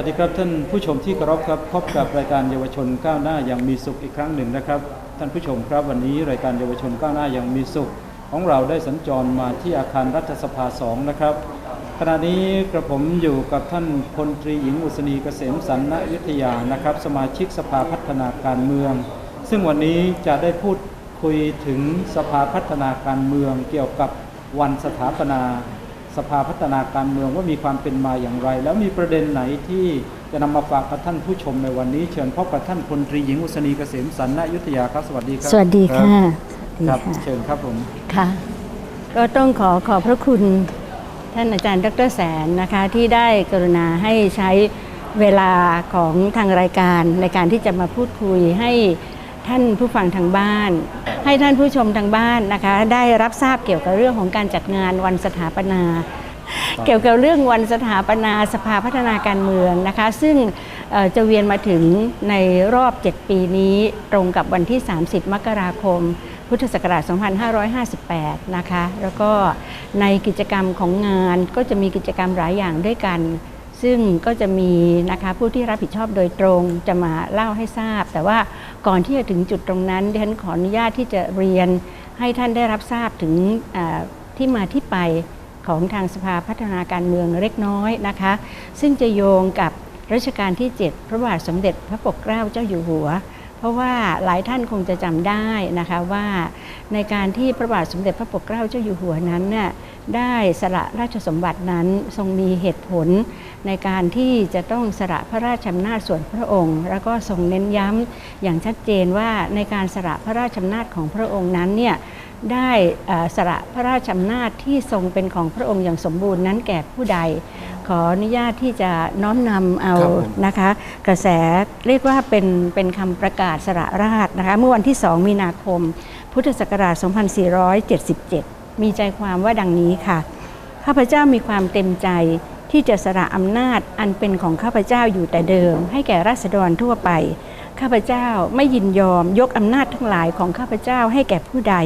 สวัสดีครับท่านผู้ชมที่เคารพครับพบกับรายการเยาวชนก้าวหน้าอย่างมีสุขอีกครั้งหนึ่งนะครับ ท่านผู้ชมครับวันนี้รายการเยาวชนก้าวหน้าอย่างมีสุข ของเราได้สัญจรมาที่อาคารรัฐสภาสองนะครับขณะนี้กระผมอยู่กับท่านพลตรีหญิงอุศนีเกษมสันนยุทธยานะครับ สมาชิกสภาพัฒนาการเมือง ซึ่งวันนี้จะได้พูดคุยถึงสภาพัฒนาการเมืองเกี่ยวกับวันสถาปนา สภาพัฒนาการเมืองว่ามีความเป็นมาอย่างไร แล้วมีประเด็นไหนที่จะนำมาฝากกับท่านผู้ชมในวันนี้ เชิญพบกับท่านพลตรีหญิงอุศนีเกษมสันนยุทธยาครับสวัสดีครับ สวัสดีค่ะครับสวัสดีค่ะเชิญครับผมค่ะ ก็ต้องขอขอบพระคุณท่านอาจารย์ดรแสนนะคะที่ได้กรุณาให้ใช้เวลาของทางรายการในการที่จะมาพูดคุยให้ ท่านผู้ฟังทางบ้าน ให้ท่านผู้ชมทางบ้านนะคะ ได้รับทราบเกี่ยวกับเรื่องของการจัดงานวันสถาปนา เกี่ยวกับเรื่องวันสถาปนาสภาพัฒนาการเมืองนะคะ ซึ่งเอ่อจะเวียนมาถึงในรอบ 7 ปีนี้ตรงกับวันที่ 30 มกราคม พุทธศักราช 2558 นะคะ แล้วก็ในกิจกรรมของงานก็จะมีกิจกรรมหลายอย่างด้วยกันซึ่งก็จะมีนะคะผู้ที่รับผิดชอบโดยตรงจะมาเล่าให้ทราบ แต่ว่า ก่อนที่จะถึงจุดตรงนั้นดิฉันขออนุญาตที่จะเรียนให้ท่านได้รับทราบถึงที่มาที่ไปของทางสภาพัฒนาการเมืองเล็กน้อยนะคะ ซึ่งจะโยงกับรัชกาลที่ 7 พระบาทสมเด็จพระปกเกล้าเจ้าอยู่หัว เพราะว่าหลายท่านคงจะจำได้นะคะว่าในการที่พระบาทสมเด็จพระปกเกล้าเจ้าอยู่หัวนั้นน่ะได้สละราชสมบัตินั้นทรงมีเหตุผล ในการที่จะต้องสละพระราชอำนาจส่วนพระองค์ แล้วก็ทรงเน้นย้ำอย่างชัดเจนว่าในการสละพระราชอำนาจของพระองค์นั้นเนี่ยได้สละพระราชอำนาจที่ทรงเป็นของพระองค์อย่างสมบูรณ์นั้นแก่ผู้ใด ขออนุญาตที่จะน้อมนำเอานะคะ กระแสเรียกว่าเป็นเป็นคำประกาศสละราชนะคะเมื่อวันที่ 2 มีนาคม พุทธศักราช 2477 มีใจความว่าดังนี้ค่ะ ข้าพเจ้ามีความเต็มใจ ที่จะสละอำนาจอันเป็นของข้าพเจ้าอยู่แต่เดิม ให้แก่ราษฎรทั่วไป ข้าพเจ้าไม่ยินยอมยกอำนาจทั้งหลายของข้าพเจ้าให้แก่ผู้ใด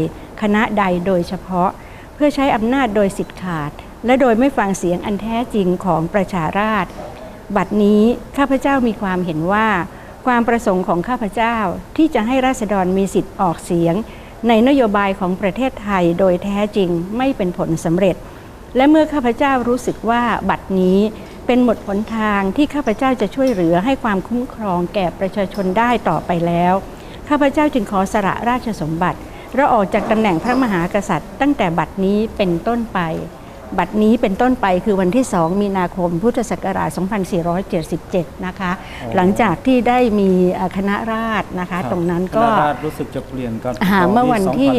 คณะใดโดยเฉพาะ เพื่อใช้อำนาจโดยสิทธิขาด และโดยไม่ฟังเสียงอันแท้จริงของประชาราษฎรบัดนี้ข้าพเจ้ามีความเห็นว่า ความประสงค์ของข้าพเจ้าที่จะให้ราษฎรมีสิทธิ์ออกเสียง ในนโยบายของประเทศไทยโดยแท้จริงไม่เป็นผลสำเร็จ และเมื่อข้าพเจ้ารู้สึกว่าบัดนี้เป็นหมดหนทางที่ข้าพเจ้าจะช่วยเหลือให้ความคุ้มครองแก่ประชาชนได้ต่อไปแล้ว ข้าพเจ้าจึงขอสละราชสมบัติและออกจากตำแหน่งพระมหากษัตริย์ ตั้งแต่บัดนี้เป็นต้นไป บัดนี้เป็นต้นไปคือวันที่ 2 มีนาคม พุทธศักราช 2477 นะคะอ๋อหลังจากที่ได้มีเอ่อคณะราษฎรนะคะตรงนั้นก็คณะราษฎรรู้สึกจะเปลี่ยนกันอ่าเมื่อวันที่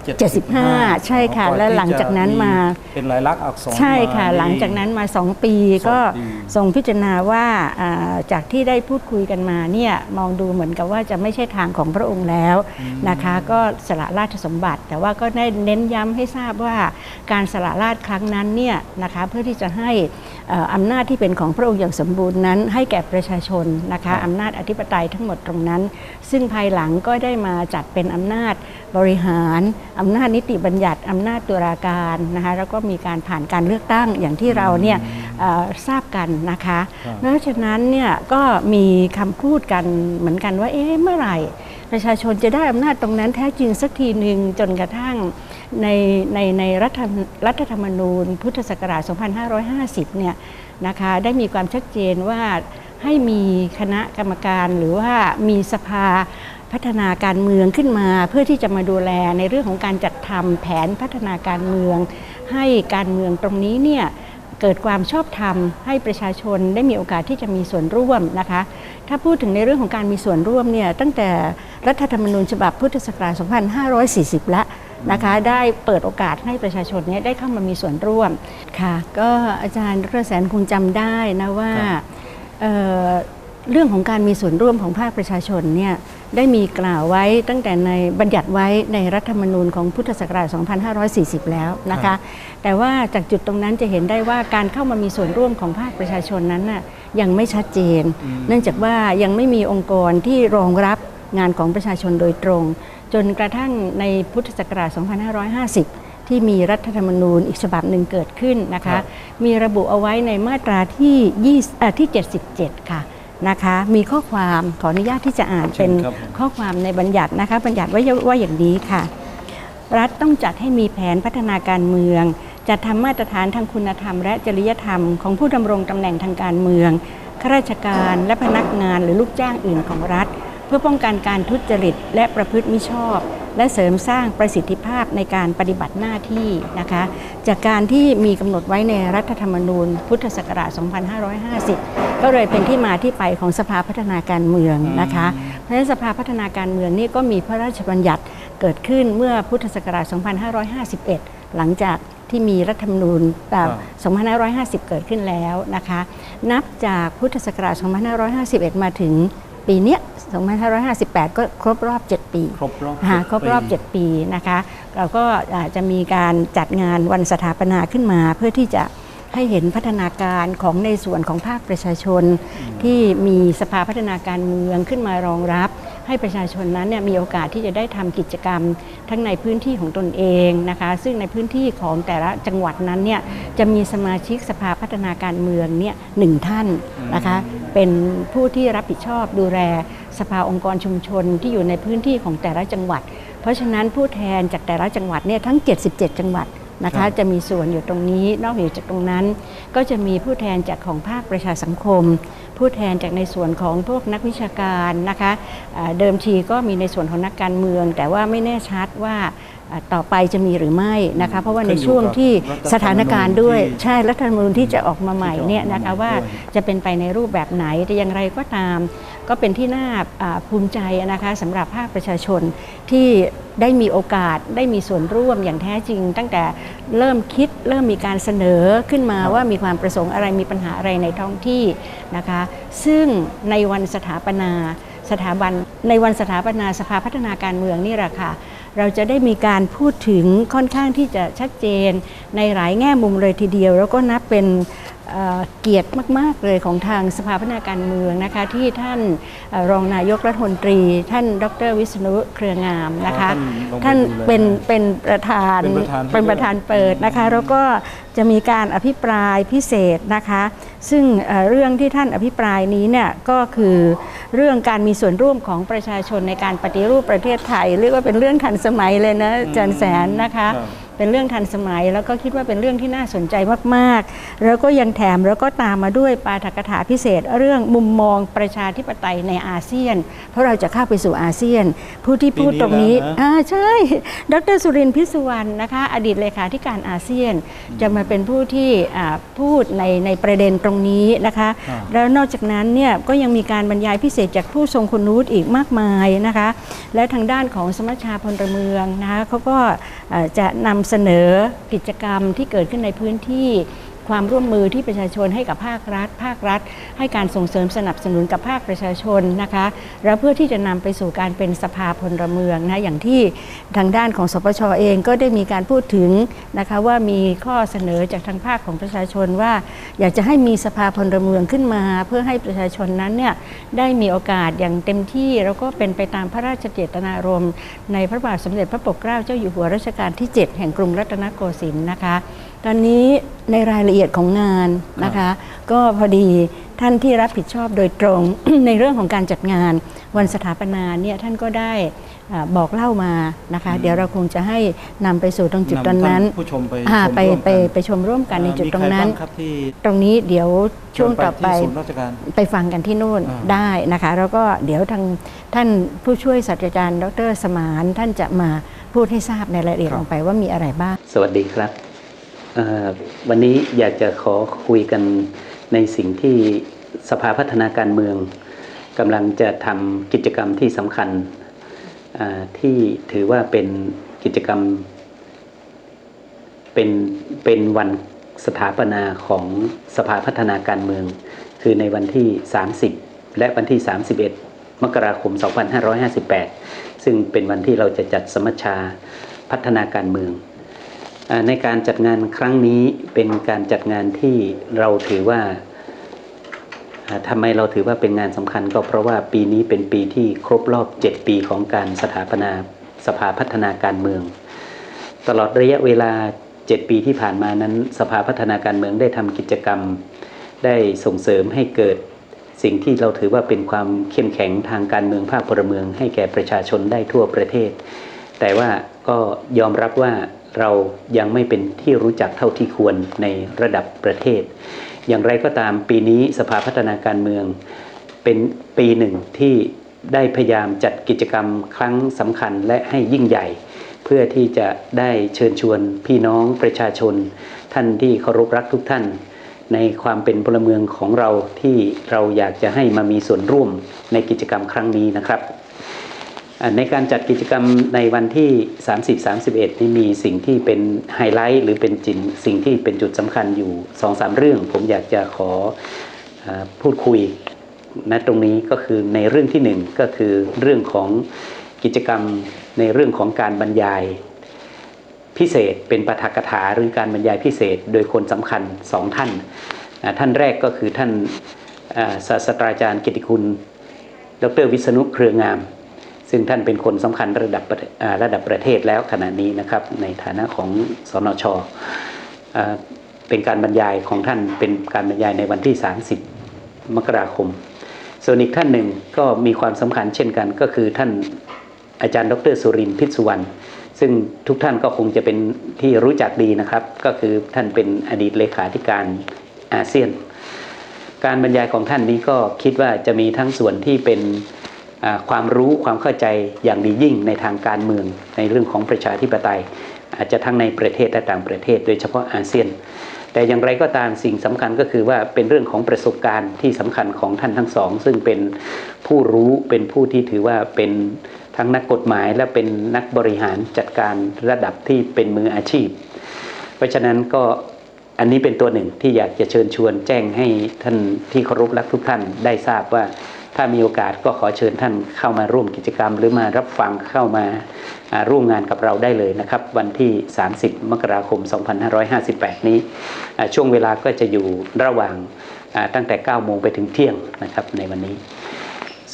2475 ใช่ค่ะก่อนและที่หลังจากนั้นมาเป็นลายลักษณ์อักษรใช่ค่ะมหลังจากนั้นมา 2 ปีสองก็ปีทรงพิจารณาว่าอ่าจากที่ได้พูดคุยกันมาเนี่ยมองดูเหมือนกับว่าจะไม่ใช่ทางของพระองค์แล้วนะคะ ก็สละราชสมบัติ แต่ว่าก็ได้เน้นย้ำให้ทราบว่าการสละราชครั้งนั้นเนี่ยนะคะเพื่อที่จะให้เอ่ออำนาจที่เป็นของพระองค์อย่างสมบูรณ์นั้น ให้แก่ประชาชนนะคะอำนาจอธิปไตยทั้งหมดตรงนั้น ซึ่งภายหลังก็ได้มาจัดเป็นอำนาจบริหารอำนาจนิติบัญญัติอำนาจตุลาการนะคะแล้วก็มีการผ่านการเลือกตั้งอย่างที่เราเนี่ยเอ่อทราบกันนะคะครับเพราะฉะนั้นเนี่ยก็มีคำพูดกันเหมือนกันว่าเอ๊ะเมื่อไหร่ ประชาชนจะได้อำนาจตรงนั้นแท้จริงสักทีหนึ่งจนกระทั่ง ในในในรัฐธรรมรัฐธรรมนูญ พุทธศักราช 2550 เนี่ยนะคะได้มีความชัดเจนว่าให้มีคณะกรรมการหรือว่ามีสภาพัฒนาการเมืองขึ้นมาเพื่อที่จะมาดูแลในเรื่องของการจัดทำแผนพัฒนาการเมือง ให้การเมืองตรงนี้เนี่ยเกิดความชอบธรรมให้ประชาชนได้มีโอกาสที่จะมีส่วนร่วมนะคะ ถ้าพูดถึงในเรื่องของการมีส่วนร่วมเนี่ยตั้งแต่รัฐธรรมนูญฉบับพุทธศักราช 2540 แล้ว นะคะ ได้เปิดโอกาสให้ประชาชนเนี่ยได้เข้ามามีส่วนร่วมค่ะ ก็อาจารย์ดรแสนคงจำได้นะว่าครับเอ่อเรื่องของการมีส่วนร่วมของภาคประชาชนเนี่ยได้มีกล่าวไว้ตั้งแต่ในบัญญัติไว้ในรัฐธรรมนูญของพุทธศักราช 2540 แล้วนะคะ แต่ว่าจากจุดตรงนั้นจะเห็นได้ว่าการเข้ามามีส่วนร่วมของภาคประชาชนนั้นน่ะยังไม่ชัดเจน เนื่องจากว่ายังไม่มีองค์กรที่รองรับงานของประชาชนโดยตรง จนกระทั่งในพุทธศักราช 2550 ที่มีรัฐธรรมนูญอีกฉบับหนึ่งเกิดขึ้นนะครัคะบมีระบุเอาไว้ในมาตราที่20อ่าที่ 77 ค่ะนะคะ มีข้อความขออนุญาตที่จะอ่านเป็นเชิญครับข้อความในบัญญัตินะคะ บัญญัติไว้ว่าอย่างนี้ค่ะ รัฐต้องจัดให้มีแผนพัฒนาการเมืองจัดทำมาตรฐานทางคุณธรรม และจริยธรรมของผู้ดำรงตำแหน่งทางการเมืองข้าราชการและพนักงานหรือลูกจ้างอื่นของรัฐ เพื่อป้องกันการทุจริต และประพฤติมิชอบ และเสริมสร้างประสิทธิภาพในการปฏิบัติหน้าที่นะคะ จากการที่มีกำหนดไว้ในรัฐธรรมนูญ พุทธศักราช 2550 ก็เลยเป็นที่มาที่ไปของสภาพัฒนาการเมืองนะคะ เพราะฉะนั้นสภาพัฒนาการเมืองนี่ก็มีพระราชบัญญัติเกิดขึ้นเมื่อพุทธศักราช 2551 หลังจากที่มีรัฐธรรมนูญอ่าครับ2550 เกิดขึ้นแล้วนะคะ นับจากพุทธศักราช 2551 มาถึง ปีเนี้ย2558 ก็ครบรอบ 7 ปี ครบรอบค่ะเจ็ดครบรอบปี7ปีนะคะ เราก็อาจจะมีการจัดงานวันสถาปนาขึ้นมา เพื่อที่จะให้เห็นพัฒนาการของในส่วนของภาคประชาชน ที่มีสภาพัฒนาการเมืองขึ้นมารองรับ ให้ประชาชนนั้นเนี่ยมีโอกาสที่จะได้ทำกิจกรรม ทั้งในพื้นที่ของตนเองนะคะ ซึ่งในพื้นที่ของแต่ละจังหวัดนั้นเนี่ยจะมีสมาชิกสภาพัฒนาการเมืองเนี่ยหนึ่งท่านนะคะ เป็นผู้ที่รับผิดชอบดูแลสภาองค์กรชุมชนที่อยู่ในพื้นที่ของแต่ละจังหวัด เพราะฉะนั้นผู้แทนจากแต่ละจังหวัดเนี่ยทั้ง 77 จังหวัดนะครัคะบจะมีส่วนอยู่ตรงนี้นอกเหนือจากตรงนั้น ก็จะมีผู้แทนจากของภาคประชาสังคม ผู้แทนจากในส่วนของพวกนักวิชาการนะคะอ่าเดิมทีก็มีในส่วนของนักการเมือง แต่ว่าไม่แน่ชัดว่าอ่า ต่อไปจะมีหรือไม่นะคะเพราะว่าในช่วงที่สถานการณ์ด้วยใช่รัฐธรรมนูญที่จะออกมาใหม่เนี่ยนะคะว่าจะเป็นไปในรูปแบบไหนแต่อย่างไรก็ตาม ก็เป็นที่น่าอ่าภูมิใจนะคะสำหรับภาคประชาชนที่ได้มีโอกาสได้มีส่วนร่วมอย่างแท้จริง ตั้งแต่เริ่มคิดเริ่มมีการเสนอขึ้นมาครับว่ามีความประสงค์อะไรมีปัญหาอะไรในท้องที่นะคะซึ่งในวันสถาปนาสถาบันในวันสถาปนาสภาพัฒนาการเมืองนี่แหละค่ะ เราจะได้มีการพูดถึงค่อนข้างที่จะชัดเจน ในหลายแง่มุมเลยทีเดียว แล้วก็นับเป็นเอ่อเกียรติมาก ๆ เลยของทางสภาพัฒนาการเมืองนะคะ ที่ท่านเอ่อรองนายกรัฐมนตรี ท่านดรวิษณุเครืองามนะคะอ๋อท่าท่านนลงไปดูแลเป็นเป็นประธานเป็นประธานให้เป็นประธานเปิดนะคะ แล้วก็จะมีการอภิปรายพิเศษนะคะ ซึ่งเอ่อเรื่องที่ท่านอภิปรายนี้เนี่ยก็คือ เรื่องการมีส่วนร่วมของประชาชนในการปฏิรูปประเทศไทย เรียกว่าเป็นเรื่องทันสมัยเลยนะอาจารย์แสนนะคะครับเป็นเรื่องทันสมัยแล้วก็คิดว่าเป็นเรื่องที่น่าสนใจมากๆ แล้วก็ยังแถมแล้วก็ตามมาด้วยปาฐกถาพิเศษ เรื่องมุมมองประชาธิปไตยในอาเซียน เพราะเราจะเข้าไปสู่อาเซียน ผู้ที่พูดตรงนี้ปีนี้แล้วนะอ่าใช่ ดรสุรินทร์พิสุวรรณนะคะ อดีตเลขาธิการอาเซียน จะมาเป็นผู้ที่อ่าพูดในในประเด็นตรงนี้นะคะอ่าแล้วนอกจากนั้นเนี่ยก็ยังมีการบรรยายพิเศษจากผู้ทรงคุณวุฒิอีกมากมายนะคะ และทางด้านของสมัชชาพลเมืองนะคะเขาก็จะนำเสนอกิจกรรมที่เกิดขึ้นในพื้นที่ ความร่วมมือที่ประชาชนให้กับภาครัฐ ภาครัฐ ให้การส่งเสริมสนับสนุนกับภาคประชาชนนะคะ แล้วเพื่อที่จะนำไปสู่การเป็นสภาพลเมืองนะอย่างที่ทางด้านของสปชเองก็ได้มีการพูดถึงนะคะว่ามีข้อเสนอจากทางภาคของประชาชนว่า อยากจะให้มีสภาพลเมืองขึ้นมา เพื่อให้ประชาชนนั้นเนี่ยได้มีโอกาสอย่างเต็มที่แล้วก็เป็นไปตามพระราชเจตนารมณ์ในพระบาทสมเด็จพระปกเกล้าเจ้าอยู่หัวรัชกาลที่ 7 แห่งกรุงรัตนโกสินทร์นะคะ ตอนนี้ในรายละเอียดของงานนะคะ ก็พอดีท่านที่รับผิดชอบโดยตรง ในเรื่องของการจัดงานวันสถาปนาเนี่ยท่านก็ได้อ่าบอกเล่ามานะคะ เดี๋ยวเราคงจะให้นำไปสู่ตรงจุดตรงนั้นำท่าผู้ชมไปอ่าชมไปร่วมไปกันไปชมร่วมกันในจุดมีตรงใคนั้นบ้างครับที่ตรงนี้เดี๋ยวช่วงต่อไปที่ศูนย์ราชการไปฟังกันที่นู่นอ่าได้นะคะ แล้วก็เดี๋ยวทางท่านผู้ช่วยศาสตราจารย์ ดร สมานท่านจะมาพูดให้ทราบในรายละเอียดลงไปว่ามีอะไรบ้าง สวัสดีครับเอ่อ วันนี้อยากจะขอคุยกันในสิ่งที่สภาพัฒนาการเมืองกำลังจะทำกิจกรรมที่สำคัญที่ถือว่าเป็นกิจกรรม เป็นเป็นวันสถาปนาของสภาพัฒนาการเมือง คือในวันที่ 30 และวันที่ 31 มกราคม 2558 ซึ่งเป็นวันที่เราจะจัดสมัชชาพัฒนาการเมือง ในการจัดงานครั้งนี้เป็นการจัดงานที่เราถือว่าอ่าทำไมเราถือว่าเป็นงานสำคัญก็เพราะว่าปีนี้เป็นปีที่ครบรอบ 7 ปีของการสถาปนาสภาพัฒนาการเมือง ตลอดระยะเวลา 7 ปีที่ผ่านมานั้นสภาพัฒนาการเมืองได้ทำกิจกรรม ได้ส่งเสริมให้เกิดสิ่งที่เราถือว่าเป็นความเข้มแข็งทางการเมืองภาคพลเมือง ให้แก่ประชาชนได้ทั่วประเทศ แต่ว่าก็ยอมรับว่า เรายังไม่เป็นที่รู้จักเท่าที่ควรในระดับประเทศ อย่างไรก็ตามปีนี้สภาพัฒนาการเมืองเป็นปีหนึ่งที่ได้พยายามจัดกิจกรรมครั้งสำคัญและให้ยิ่งใหญ่ เพื่อที่จะได้เชิญชวนพี่น้องประชาชน ท่านที่เคารพรักทุกท่าน ในความเป็นพลเมืองของเราที่เราอยากจะให้มามีส่วนร่วมในกิจกรรมครั้งนี้นะครับ ในการจัดกิจกรรมในวันที่ 30-31 นี่มีสิ่งที่เป็นไฮไลท์หรือเป็นจินสิ่งที่เป็นจุดสำคัญอยู่2-3เรื่อง ผมอยากจะขออพูดคุยณตรงนี้ก็คือในเรื่องที่หนึ่งก็คือเรื่องของกิจกรรมในเรื่องของการบรรยายพิเศษเป็นปาฐกถาหรือการบรรยายพิเศษ โดยคนสำคัญสองท่าน ท่านแรกก็คือท่านศาสตราจารย์กิติคุณ ดรวิษณุเครืองาม ซึ่งท่านเป็นคนสำคัญระดับระดับประเทศแล้วขณะนี้นะครับ ในฐานะของสนชเป็นการบรรยายของท่านเป็นการบรรยายในวันที่ 30 มกราคม ส่วนอีกท่านหนึ่งก็มีความสำคัญเช่นกัน ก็คือท่านอาจารย์ดรสุรินทร์พิษสุวรรณซึ่งทุกท่านก็คงจะเป็นที่รู้จักดีนะครับ ก็คือท่านเป็นอดีตเลขาธิการอาเซียน การบรรยายของท่านนี้ก็คิดว่าจะมีทั้งส่วนที่เป็น ความรู้ความเข้าใจอย่างดียิ่งในทางการเมืองในเรื่องของประชาธิปไตย อาจจะทั้งในประเทศและต่างประเทศ โดยเฉพาะอาเซียน แต่อย่างไรก็ตามสิ่งสำคัญก็คือว่าเป็นเรื่องของประสบการณ์ที่สำคัญของท่านทั้งสอง ซึ่งเป็นผู้รู้เป็นผู้ที่ถือว่าเป็นทั้งนักกฎหมายและเป็นนักบริหารจัดการระดับที่เป็นมืออาชีพ เพราะฉะนั้นก็อันนี้เป็นตัวหนึ่งที่อยากจะเชิญชวนแจ้งให้ท่านที่เคารพรักทุกท่านได้ทราบว่า ถ้ามีโอกาสก็ขอเชิญท่านเข้ามาร่วมกิจกรรม หรือมารับฟังเข้ามาร่วมงานกับเราได้เลยนะครับ วันที่ 30 มกราคม 2558 นี้ ช่วงเวลาก็จะอยู่ระหว่างตั้งแต่ 9 โมงไปถึงเที่ยงนะครับในวันนี้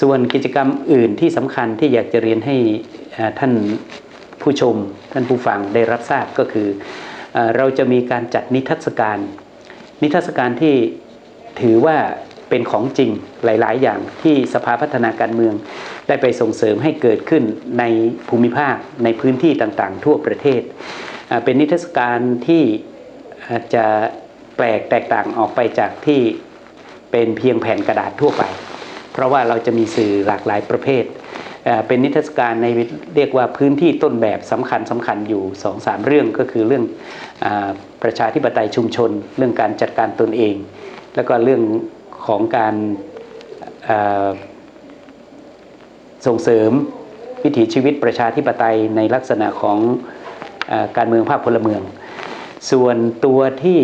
ส่วนกิจกรรมอื่นที่สำคัญที่อยากจะเรียนให้ท่านผู้ชม ท่านผู้ฟังได้รับทราบก็คือ เราจะมีการจัดนิทรรศการ นิทรรศการที่ถือว่า เป็นของจริงหลาย ๆ อย่างที่สภาพัฒนาการเมือง ได้ไปส่งเสริมให้เกิดขึ้นในภูมิภาคในพื้นที่ต่างๆ ทั่วประเทศ เป็นนิทรรศการที่จะแปลกแตกต่างออกไปจากที่เป็นเพียงแผ่นกระดาษทั่วไป เพราะว่าเราจะมีสื่อหลากหลายประเภท เป็นนิทรรศการในเรียกว่าพื้นที่ต้นแบบสำคัญสำคัญอยู่2อสามเรื่องก็คือเรื่องอประชาธิปไตยชุมชน เรื่องการจัดการตนเอง แล้วก็เรื่อง ของการส่งเสริมวิถีชีวิตประชาธิปไตยในลักษณะของอการเมืองภาคพลเมือง ส่วนตัวที่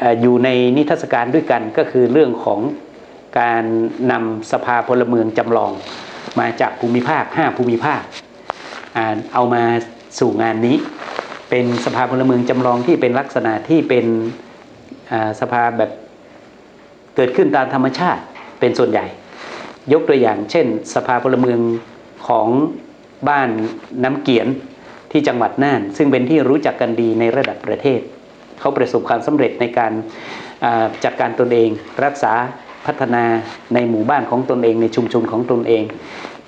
ออยู่ในนิทรรศการด้วยกันก็คือเรื่องของการนำสภาพลเมืองจำลองมาจากภูมิภาค 5 ภูมิภาค เอามาสู่งานนี้ เป็นสภาพลเมืองจำลองที่เป็นลักษณะที่เป็นสภาแบบ เกิดขึ้นตามธรรมชาติเป็นส่วนใหญ่ ยกตัวอย่าง เช่น สภาพลเมืองของบ้านน้ำเกียนที่จังหวัดน่าน ซึ่งเป็นที่รู้จักกันดีในระดับประเทศ เขาประสบความสำเร็จในการจัดการตนเอง รักษาพัฒนาในหมู่บ้านของตนเองในชุมชนของตนเอง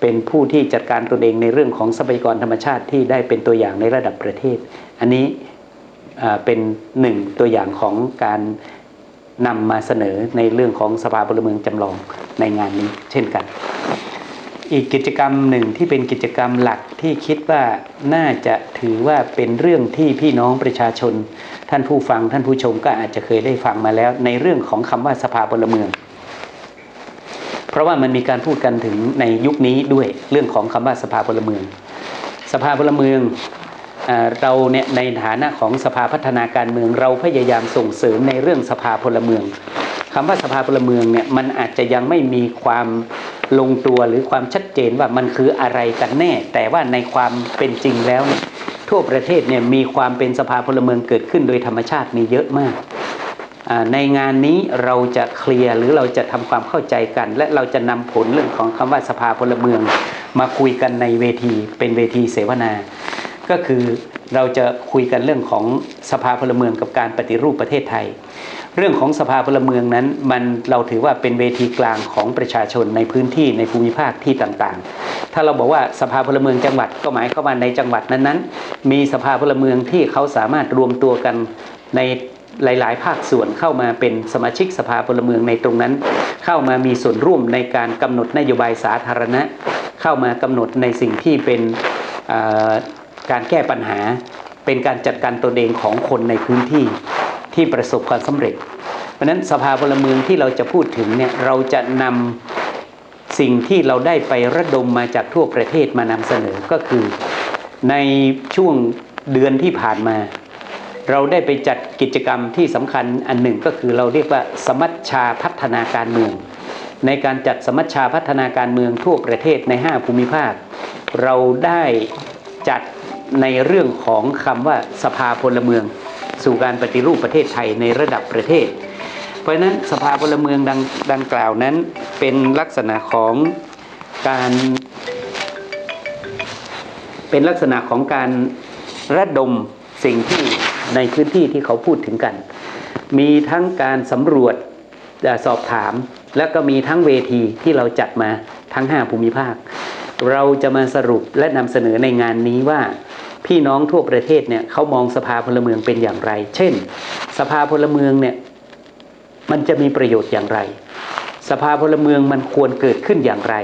เป็นผู้ที่จัดการตนเองในเรื่องของทรัพยากรธรรมชาติที่ได้เป็นตัวอย่างในระดับประเทศ อันนี้เป็นหนึ่งตัวอย่างของการ นำมาเสนอในเรื่องของสภาพลเมืองจำลองในงานนี้เช่นกัน อีกกิจกรรมหนึ่งที่เป็นกิจกรรมหลักที่คิดว่าน่าจะถือว่าเป็นเรื่องที่พี่น้องประชาชน ท่านผู้ฟังท่านผู้ชมก็อาจจะเคยได้ฟังมาแล้ว ในเรื่องของคำว่าสภาพลเมือง เพราะว่ามันมีการพูดกันถึงในยุคนี้ด้วยเรื่องของคำว่าสภาพลเมือง สภาพลเมือง เราเนี่ยในฐานะของสภาพัฒนาการเมืองเราพยายามส่งเสริมในเรื่องสภาพลเมืองคำว่าสภาพลเมืองเนี่ยมันอาจจะยังไม่มีความลงตัวหรือความชัดเจนว่ามันคืออะไรกันแน่ แต่ว่าในความเป็นจริงแล้วเนี่ยทั่วประเทศเนี่ยมีความเป็นสภาพลเมืองเกิดขึ้นโดยธรรมชาติมีเยอะมาก ในงานนี้เราจะเคลียร์หรือเราจะทำความเข้าใจกัน และเราจะนำผลเรื่องของคำว่าสภาพลเมือง มาคุยกันในเวทีเป็นเวทีเสวนา ก็คือเราจะคุยกันเรื่องของสภาพลเมืองกับการปฏิรูปประเทศไทย เรื่องของสภาพลเมืองนั้น มันเราถือว่าเป็นเวทีกลางของประชาชนในพื้นที่ในภูมิภาคที่ต่างๆ ถ้าเราบอกว่าสภาพลเมืองจังหวัดก็หมายความว่าในจังหวัดนั้นๆ มีสภาพลเมืองที่เขาสามารถรวมตัวกันในหลาย ๆ ภาคส่วนเข้ามาเป็นสมาชิกสภาพลเมืองในตรงนั้น เข้ามามีส่วนร่วมในการกำหนดนโยบายสาธารณะ เข้ามากำหนดในสิ่งที่เป็นอ่อ การแก้ปัญหาเป็นการจัดการตนเองของคนในพื้นที่ที่ประสบความสำเร็จ เพราะฉะนั้นสภาพลเมืองที่เราจะพูดถึงเนี่ยเราจะนำสิ่งที่เราได้ไประดมมาจากทั่วประเทศมานำเสนอก็คือ ในช่วงเดือนที่ผ่านมา เราได้ไปจัดกิจกรรมที่สำคัญอันหนึ่งก็คือเราเรียกว่าสมัชชาพัฒนาการเมือง ในการจัดสมัชชาพัฒนาการเมืองทั่วประเทศใน 5 ภูมิภาค เราได้จัด ในเรื่องของคำว่าสภาพลเมือง สู่การปฏิรูปประเทศไทยในระดับประเทศ เพราะฉะนั้นสภาพลเมืองดังดังกล่าวนั้นเป็นลักษณะของการ เป็นลักษณะของการระดมสิ่งที่ในพื้นที่ที่เขาพูดถึงกัน มีทั้งการสำรวจสอบถาม แล้วก็มีทั้งเวทีที่เราจัดมาทั้ง 5 ภูมิภาค เราจะมาสรุปและนำเสนอในงานนี้ว่า พี่น้องทั่วประเทศเนี่ยเขามองสภาพลเมืองเป็นอย่างไร เช่น สภาพลเมืองเนี่ยมันจะมีประโยชน์อย่างไร สภาพลเมืองมันควรเกิดขึ้นอย่างไร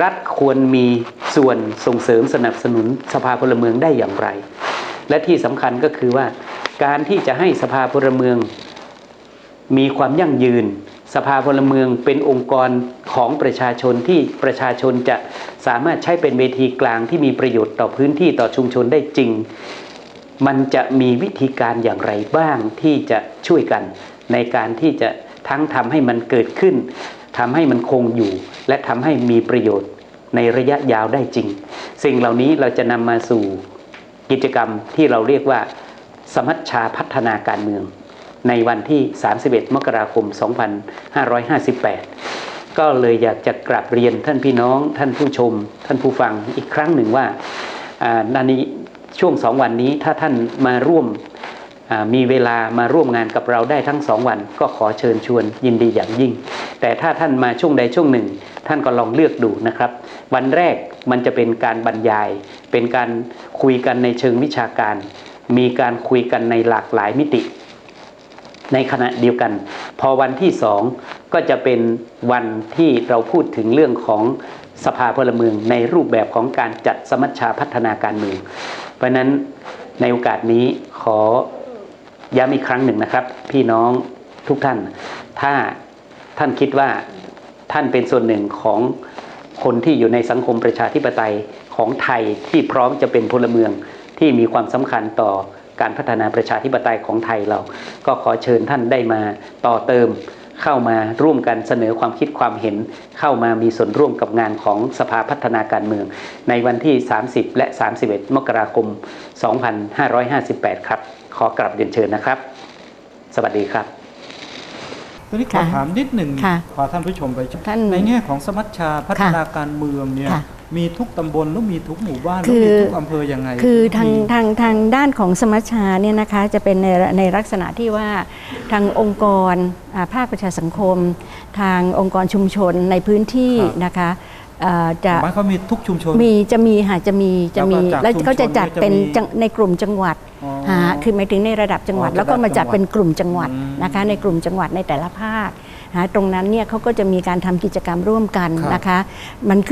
รัฐควรมีส่วนส่งเสริมสนับสนุนสภาพลเมืองได้อย่างไร และที่สำคัญก็คือว่า การที่จะให้สภาพลเมือง มีความยั่งยืน สภาพลเมืองเป็นองค์กรของประชาชนที่ประชาชนจะสามารถใช้เป็นเวทีกลางที่มีประโยชน์ต่อพื้นที่ต่อชุมชนได้จริง มันจะมีวิธีการอย่างไรบ้างที่จะช่วยกัน ในการที่จะทั้งทำให้มันเกิดขึ้นทำให้มันคงอยู่ และทำให้มีประโยชน์ในระยะยาวได้จริง สิ่งเหล่านี้เราจะนำมาสู่กิจกรรมที่เราเรียกว่า สมัชชาพัฒนาการเมือง ในวันที่ 31 มกราคม 2558 ก็เลยอยากจะกราบเรียนท่านพี่น้อง ท่านผู้ชม ท่านผู้ฟังอีกครั้งหนึ่งว่าอ่านนี้ช่วงสองวันนี้ถ้าท่านมาร่วมมีเวลามาร่วมงานกับเราได้ทั้งสองวัน ก็ขอเชิญชวนยินดีอย่างยิ่ง แต่ถ้าท่านมาช่วงใดช่วงหนึ่ง ท่านก็ลองเลือกดูนะครับ วันแรกมันจะเป็นการบรรยาย เป็นการคุยกันในเชิงวิชาการ มีการคุยกันในหลากหลายมิติ ในขณะเดียวกัน พอวันที่สองก็จะเป็นวันที่เราพูดถึงเรื่องของสภาพลเมืองในรูปแบบของการจัดสมัชชาพัฒนาการเมือง เพราะนั้นในโอกาสนี้ขอย้ำอีกครั้งหนึ่งนะครับ พี่น้องทุกท่าน ถ้าท่านคิดว่าท่านเป็นส่วนหนึ่งของคนที่อยู่ในสังคมประชาธิปไตยของไทยที่พร้อมจะเป็นพลเมืองที่มีความสำคัญต่อ การพัฒนาประชาธิปไตยของไทยเรา ก็ขอเชิญท่านได้มาต่อเติมเข้ามาร่วมกันเสนอความคิดความเห็น เข้ามามีส่วนร่วมกับงานของสภาพัฒนาการเมือง ในวันที่ 30 และ 31 มกราคม 2558 ครับ ขอกลับเรียนเชิญนะครับ สวัสดีครับทีนี้ขอค่ะถามนิดหนึ่งค่ะขอท่านผู้ชมไปท่านในแง่ของสมัชชาพัฒนาการเมืองเนี่ยค่ะ มีทุกตำบลหรือมีทุกหมู่บ้านหคืรืออมีทุกอำเภอยังไง คือทางมีทางทางด้านของสมัชชาเนี่ยนะคะจะเป็นในในลักษณะที่ว่าทางองค์กรอ่าภาคประชาสังคม ทางองค์กรชุมชนในพื้นที่นะคะเอ่อจะหมายความมีทุกชุมชนมีจะมีค่ะจะมีจะมีแล้แล้ววก็จากก็จะจัดชุมชนเป็นเนี่ยจะมีจังในกลุ่มจังหวัดอ๋อฮะคือหมายถึงในระดับจังหวัดอ๋อแล้วก็มาจัดระดับจังหวัดเป็นกลุ่มจังหวัดอืมนะคะ ในกลุ่มจังหวัดในแต่ละภาคฮะตรงนั้นเนี่ยเขาก็จะมีการทำกิจกรรมร่วมกันครับนะคะ มันขึ้น